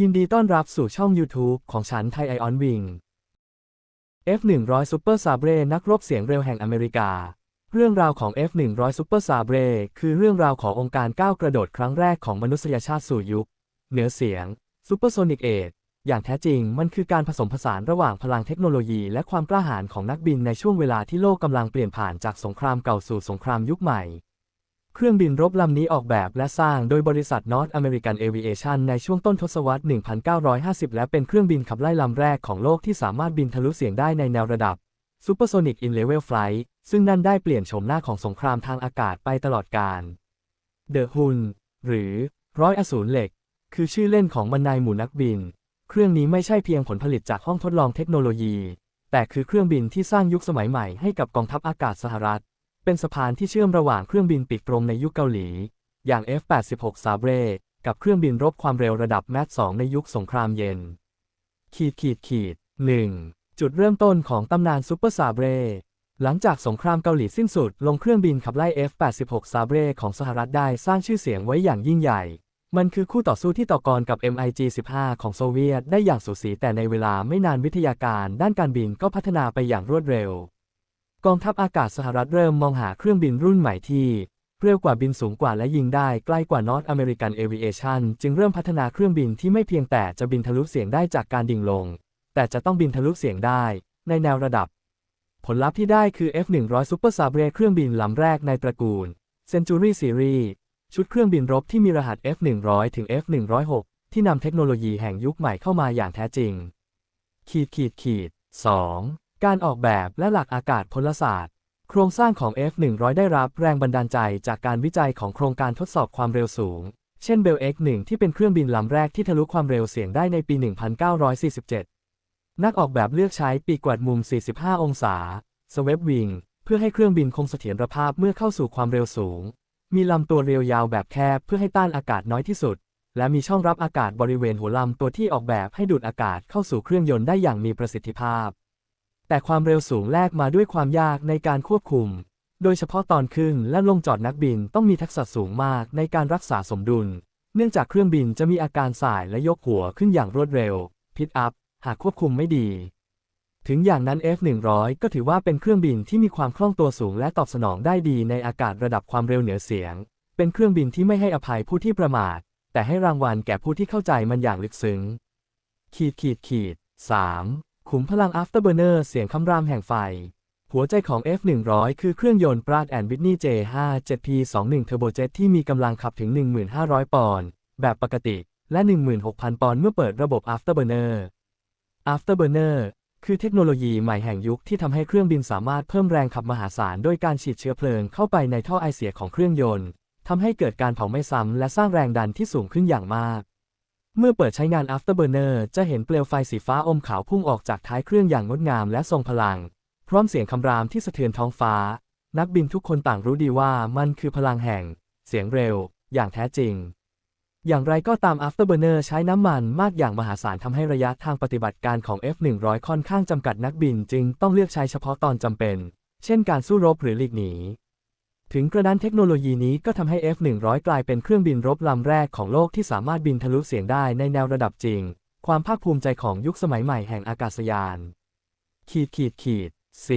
ยินดีต้อนรับสู่ช่อง YouTube ของฉันไทยไอออนวิง F100 Super Sabre นักรบเสียงเร็วแห่งอเมริกา เรื่องราวของ F100 Super Sabre คือเรื่องราวขององค์การก้าวกระโดดครั้งแรกของมนุษยชาติสู่ยุค เหนือเสียง Supersonic Age อย่างแท้จริงมันคือการผสมผสานระหว่างพลังเทคโนโลยีและความกล้าหาญของนักบินในช่วงเวลาที่โลกกำลังเปลี่ยนผ่านจากสงครามเก่าสู่สงครามยุคใหม่ เครื่องบินรบลำนี้ออกแบบและสร้างโดยบริษัท North American Aviation ในช่วงต้นทศวรรษ 1950 และเป็นเครื่องบินขับไล่ลำแรกของโลกที่สามารถบินทะลุเสียงได้ในแนวระดับ Supersonic in Level Flight ซึ่งนั่นได้เปลี่ยนโฉมหน้าของสงครามทางอากาศไปตลอดกาล The Hun หรือร้อยอสูรเหล็ก คือชื่อเล่นของบรรนายหมู่นักบิน เครื่องนี้ไม่ใช่เพียงผลผลิตจากห้องทดลองเทคโนโลยี แต่คือเครื่องบินที่สร้างยุคสมัยใหม่ให้กับกองทัพอากาศสหรัฐ เป็นสะพานที่เชื่อมระหว่างเครื่องบินปีกตรงในยุคเกาหลี อย่าง F-86 Sabre กับเครื่องบินรบความเร็วระดับแมท2ในยุคสงครามเย็น ขีดขีดขีด 1. จุดเริ่มต้นของตำนานซูเปอร์ซาเบรหลังจากสงครามเกาหลีสิ้นสุด ลงเครื่องบินขับไล่ F-86 Sabre ของสหรัฐได้สร้างชื่อเสียงไว้อย่างยิ่งใหญ่ มันคือคู่ต่อสู้ที่ต่อกรกับ MiG-15 ของโซเวียตได้อย่างสูสีแต่ในเวลาไม่นานวิทยาการด้านการบินก็พัฒนาไปอย่างรวดเร็ว กองทัพอากาศสหรัฐเริ่มมองหาเครื่องบินรุ่นใหม่ที่เร็วกว่าบินสูงกว่าและยิงได้ใกล้กว่า North American Aviation จึงเริ่มพัฒนาเครื่องบินที่ไม่เพียงแต่จะบินทะลุเสียงได้จากการดิ่งลง แต่จะต้องบินทะลุเสียงได้ ในแนวระดับ ผลลัพธ์ที่ได้คือ F100 Super Sabre เครื่องบินลำแรกในตระกูล Century Series ชุดเครื่องบินรบที่มีรหัส F100 ถึง F106 ที่นำเทคโนโลยีแห่งยุคใหม่เข้ามาอย่างแท้จริง ขีดขีดขีด 2. การออกแบบและหลักอากาศพลศาสตร์ โครงสร้างของ F100 ได้รับแรงบันดาลใจจากการวิจัยของโครงการทดสอบความเร็วสูง เช่น Bell X1 ที่เป็นเครื่องบินลำแรกที่ทะลุความเร็วเสียงได้ในปี 1947 นักออกแบบเลือกใช้ปีกกวัดมุม 45 องศา Swept Wing เพื่อให้เครื่องบินคงเสถียรภาพเมื่อเข้าสู่ความเร็วสูง มีลำตัวเรียวยาวแบบแคบเพื่อให้ต้านอากาศน้อยที่สุด และมีช่องรับอากาศบริเวณหัวลำตัวที่ออกแบบให้ดูดอากาศเข้าสู่เครื่องยนต์ได้อย่างมีประสิทธิภาพ แต่ความเร็วสูงแลกมาด้วยความยากในการควบคุม โดยเฉพาะตอนขึ้นและลงจอดนักบินต้องมีทักษะสูงมากในการรักษาสมดุล เนื่องจากเครื่องบินจะมีอาการสายและยกหัวขึ้นอย่างรวดเร็ว พิทอัพ หากควบคุมไม่ดี ถึงอย่างนั้น F100 ก็ถือว่าเป็นเครื่องบินที่มีความคล่องตัวสูงและตอบสนองได้ดีในอากาศระดับความเร็วเหนือเสียง เป็นเครื่องบินที่ไม่ให้อภัยผู้ที่ประมาท แต่ให้รางวัลแก่ผู้ที่เข้าใจมันอย่างลึกซึ้ง ขีดขีดขีด 3. ขุมพลัง Afterburner เสียงคำรามแห่งไฟ หัวใจของ F100 คือเครื่องยนต์ Pratt Whitney J57P21 Turbojet ที่มีกำลังขับถึง 1,500 ปอนด์แบบปกติ และ 16,000 ปอนด์เมื่อเปิดระบบ Afterburner Afterburner คือเทคโนโลยีใหม่แห่งยุคที่ทำให้เครื่องบินสามารถเพิ่มแรงขับมหาศาลโดยการฉีดเชื้อเพลิงเข้าไปในท่อไอเสียของเครื่องยนต์ทำให้เกิดการเผาไหม้ซ้ำและสร้างแรงดันที่สูงขึ้นอย่างมาก เมื่อเปิดใช้งาน Afterburner จะเห็นเปลวไฟสีฟ้าอมขาวพุ่งออกจากท้ายเครื่องอย่างงดงามและทรงพลัง พร้อมเสียงคำรามที่สะเทือนท้องฟ้า นักบินทุกคนต่างรู้ดีว่ามันคือพลังแห่ง เสียงเร็ว อย่างแท้จริง อย่างไรก็ตาม Afterburner ใช้น้ำมันมากอย่างมหาศาลทำให้ระยะทางปฏิบัติการของ F100 ค่อนข้างจำกัดนักบินจึงต้องเลือกใช้เฉพาะตอนจำเป็น เช่นการสู้รบหรือหลีกหนี ถึงกระนั้นเทคโนโลยีนี้ก็ทำให้ F100 กลายเป็นเครื่องบินรบลำแรกของโลกที่สามารถบินทะลุเสียงได้ในแนวระดับจริง ความภาคภูมิใจของยุคสมัยใหม่แห่งอากาศยาน ขีดขีดขีด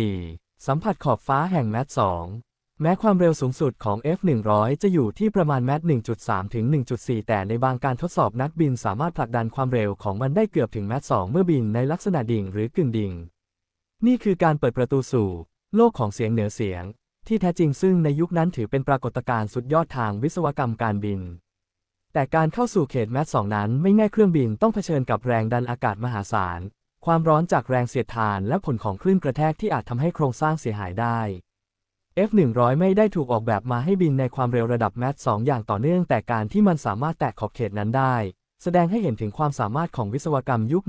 4. สัมผัสขอบฟ้าแห่งแมท2แม้ความเร็วสูงสุดของ F100 จะอยู่ที่ประมาณแมท1.3 ถึง 1.4 แต่ในบางการทดสอบนักบินสามารถผลักดันความเร็วของมันได้เกือบถึงแมท2เมื่อบินในลักษณะดิ่งหรือกึ่งดิ่ง นี่คือการเปิดประตูสู่ โลกของเสียงเหนือเสียง ที่แท้จริงซึ่งในยุคนั้นถือเป็นปรากฏการณ์สุดยอดทางวิศวกรรมการบิน แต่การเข้าสู่เขตแมท2นั้นไม่ง่ายเครื่องบินต้องเผชิญกับแรงดันอากาศมหาศาล ความร้อนจากแรงเสียดทานและผลของคลื่นกระแทกที่อาจทำให้โครงสร้างเสียหายได้ F100 ไม่ได้ถูกออกแบบมาให้บินในความเร็วระดับแมท2อย่างต่อเนื่อง แต่การที่มันสามารถแตะขอบเขตนั้นได้ แสดงให้เห็นถึงความสามารถของวิศวกรรมยุค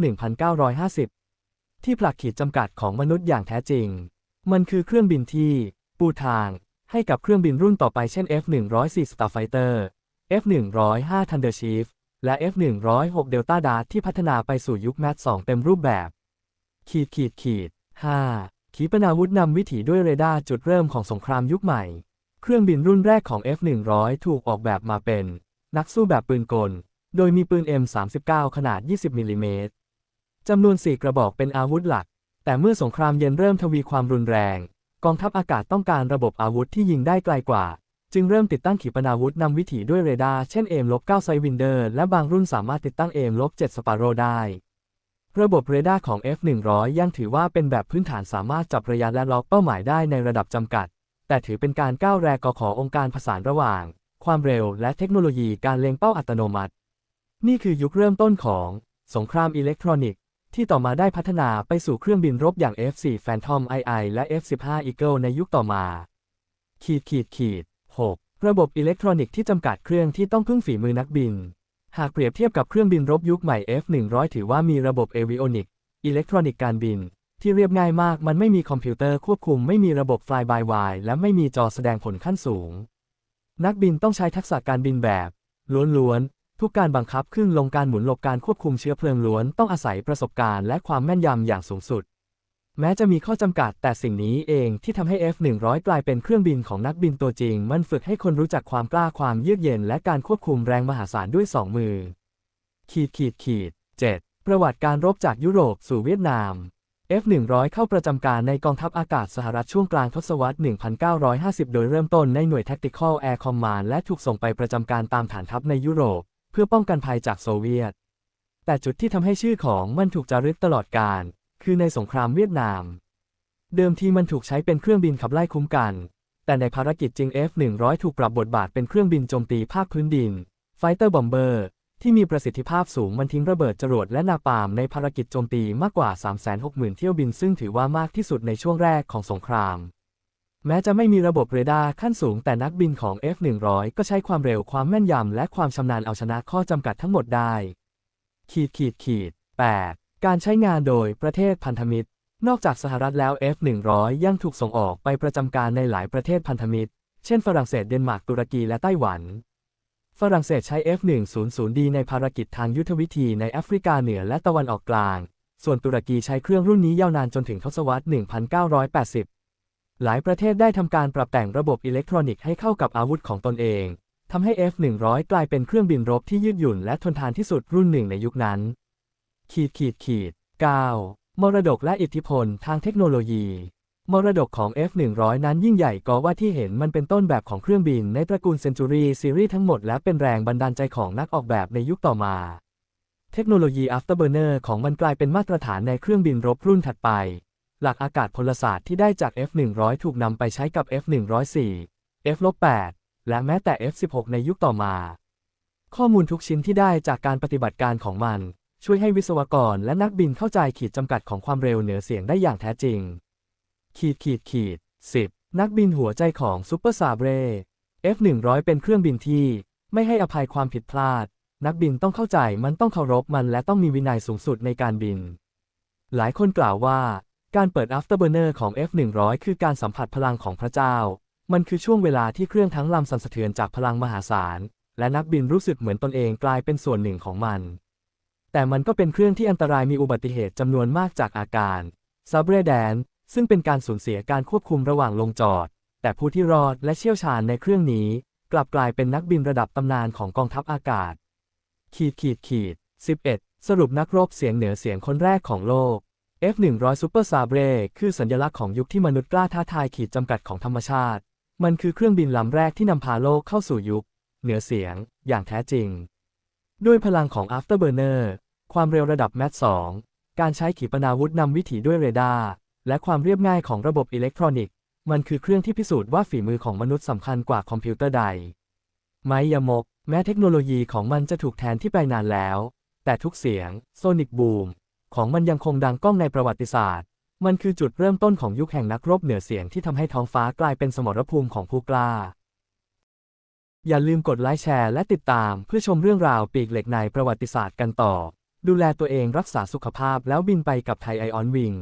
1950 ที่ผลักขีดจำกัดของมนุษย์อย่างแท้จริง มันคือเครื่องบินที่ ปูทางให้กับเครื่องบินรุ่นต่อไปเช่น F104 Starfighter F105 Thunderchief และ F106 Delta Dart ที่พัฒนาไปสู่ยุคแมท2เต็มรูปแบบ ขีดขีดขีด 5 ขีปนาวุธนำวิถีด้วยเรดาร์จุดเริ่มของสงครามยุคใหม่ เครื่องบินรุ่นแรกของ F100 ถูกออกแบบมาเป็น นักสู้แบบปืนกล โดยมีปืน M39 ขนาด 20มิลลิเมตรจำนวน 4 กระบอกเป็นอาวุธหลัก แต่เมื่อสงครามเย็นเริ่มทวีความรุนแรง กองทัพอากาศต้องการระบบอาวุธที่ยิงได้ไกลกว่า จึงเริ่มติดตั้งขีปนาวุธนำวิถีด้วยเรดาร์เช่น AIM-9 ไซวินเดอร์และบางรุ่นสามารถติดตั้ง AIM-7 สปาโรได้ ระบบเรดาร์ของ F100 ยังถือว่าเป็นแบบพื้นฐานสามารถจับระยะและล็อกเป้าหมายได้ในระดับจำกัด แต่ถือเป็นการก้าวแรกขององค์การผสานระหว่าง ความเร็วและเทคโนโลยีการเล็งเป้าอัตโนมัติ นี่คือยุคเริ่มต้นของ สงครามอิเล็กทรอนิกส์ ที่ต่อมาได้พัฒนาไปสู่เครื่องบินรบอย่าง F4 Phantom II และ F15 Eagle ในยุคต่อมาขีดขีดขีด 6. ระบบอิเล็กทรอนิกส์ที่จำกัดเครื่องที่ต้องพึ่งฝีมือนักบิน หากเปรียบเทียบกับเครื่องบินรบยุคใหม่ F100 ถือว่ามีระบบเอวิโอนิกอิเล็กทรอนิกส์การบิน ที่เรียบง่ายมากมันไม่มีคอมพิวเตอร์ควบคุมไม่มีระบบ Fly by Wire และไม่มีจอแสดงผลขั้นสูง นักบินต้องใช้ทักษะการบินแบบ ล้วน ทุกการบังคับขึ้นลงการหมุนหลบการควบคุมเชื้อเพลิงล้วนต้องอาศัยประสบการณ์และความแม่นยำอย่างสูงสุด แม้จะมีข้อจำกัดแต่สิ่งนี้เองที่ทำให้ F100 กลายเป็นเครื่องบินของนักบินตัวจริง มันฝึกให้คนรู้จักความกล้าความเยือกเย็น และการควบคุมแรงมหาศาลด้วยสองมือ ขีดขีดขีด 7. ประวัติการรบจากยุโรปสู่เวียดนาม F100 เข้าประจำการในกองทัพอากาศสหรัฐช่วงกลางทศวรรษ 1950 โดยเริ่มต้นในหน่วย Tactical Air Command และถูกส่งไปประจำการตามฐานทัพในยุโรป เพื่อป้องกันภัยจากโซเวียต แต่จุดที่ทำให้ชื่อของมันถูกจารึกตลอดการ คือในสงครามเวียดนาม เดิมทีมันถูกใช้เป็นเครื่องบินขับไล่คุ้มกัน แต่ในภารกิจจริง F100 ถูกปรับบทบาทเป็นเครื่องบินโจมตีภาคพื้นดิน Fighter Bomber ที่มีประสิทธิภาพสูงมันทิ้งระเบิดจรวดและนาปามในภารกิจโจมตีมากกว่า 360,000 เที่ยวบินซึ่งถือว่ามากที่สุดในช่วงแรกของสงคราม แม้จะไม่มีระบบเรดาร์ขั้นสูงแต่นักบินของ F100 ก็ใช้ความเร็วความแม่นยำและความชำนาญเอาชนะข้อจำกัดทั้งหมดได้ ขีดขีดขีด 8. การใช้งานโดยประเทศพันธมิตร นอกจากสหรัฐแล้ว F100 ยังถูกส่งออกไปประจำการในหลายประเทศพันธมิตร เช่นฝรั่งเศสเดนมาร์กตุรกีและไต้หวัน ฝรั่งเศสใช้ F100D ในภารกิจทางยุทธวิธีในแอฟริกาเหนือและตะวันออกกลาง ส่วนตุรกีใช้เครื่องรุ่นนี้ยาวนานจนถึงทศวรรษ 1980 หลายประเทศได้ทำการปรับแต่งระบบอิเล็กทรอนิกส์ให้เข้ากับอาวุธของตนเองทำให้ F100 กลายเป็นเครื่องบินรบที่ยืดหยุ่นและทนทานที่สุดรุ่นหนึ่งในยุคนั้น ขีดขีดขีด 9. มรดกและอิทธิพลทางเทคโนโลยี มรดกของ F100 นั้นยิ่งใหญ่ก็ว่าที่เห็นมันเป็นต้นแบบของเครื่องบินในตระกูล Century ซีรีส์ทั้งหมดและเป็นแรงบันดาลใจของนักออกแบบในยุคต่อมา เทคโนโลยี Afterburner ของมันกลายเป็นมาตรฐานในเครื่องบินรบรุ่นถัดไป หลักอากาศพลศาสตร์ที่ได้จาก F100 ถูกนำไปใช้กับ F104 F-8 และแม้แต่ F16 ในยุคต่อมา ข้อมูลทุกชิ้นที่ได้จากการปฏิบัติการของมัน ช่วยให้วิศวกรและนักบินเข้าใจขีดจำกัดของความเร็วเหนือเสียงได้อย่างแท้จริง ขีดขีดขีด 10. นักบินหัวใจของซูเปอร์ซาเบร F100 เป็นเครื่องบินที่ ไม่ให้อภัยความผิดพลาด นักบินต้องเข้าใจมันต้องเคารพมันและต้องมีวินัยสูงสุดในการบิน หลายคนกล่าวว่า การเปิด Afterburner ของ F100 คือการสัมผัสพลังของพระเจ้า มันคือช่วงเวลาที่เครื่องทั้งลำสั่นสะเทือนจากพลังมหาศาล และนักบินรู้สึกเหมือนตนเองกลายเป็นส่วนหนึ่งของมัน แต่มันก็เป็นเครื่องที่อันตรายมีอุบัติเหตุจำนวนมากจากอาการซาเบรแดนซึ่งเป็นการสูญเสียการควบคุมระหว่างลงจอด แต่ผู้ที่รอดและเชี่ยวชาญในเครื่องนี้ กลับกลายเป็นนักบินระดับตำนานของกองทัพอากาศ ขีดขีดขีด11 สรุปนักรบเสียงเหนือเสียงคนแรกของโลก F100 Super Sabre คือสัญลักษณ์ของยุคที่มนุษย์กล้าท้าทายขีดจำกัดของธรรมชาติ มันคือเครื่องบินลำแรกที่นำพาโลกเข้าสู่ยุค เหนือเสียง อย่างแท้จริง ด้วยพลังของ Afterburner ความเร็วระดับแมท2การใช้ขีปนาวุธนำวิถีด้วยเรดาร์ และความเรียบง่ายของระบบอิเล็กทรอนิกส์ มันคือเครื่องที่พิสูจน์ว่าฝีมือของมนุษย์สำคัญกว่าคอมพิวเตอร์ใด ไมยามก แม้เทคโนโลยีของมันจะถูกแทนที่ไปนานแล้ว แต่ทุกเสียง โซนิกบูม ของมันยังคงดังก้องในประวัติศาสตร์ มันคือจุดเริ่มต้นของยุคแห่งนักรบเหนือเสียงที่ทำให้ท้องฟ้ากลายเป็นสมรภูมิของผู้กล้า อย่าลืมกดไลค์แชร์และติดตามเพื่อชมเรื่องราวปีกเหล็กในประวัติศาสตร์กันต่อ ดูแลตัวเองรักษาสุขภาพแล้วบินไปกับไทยไอออนวิง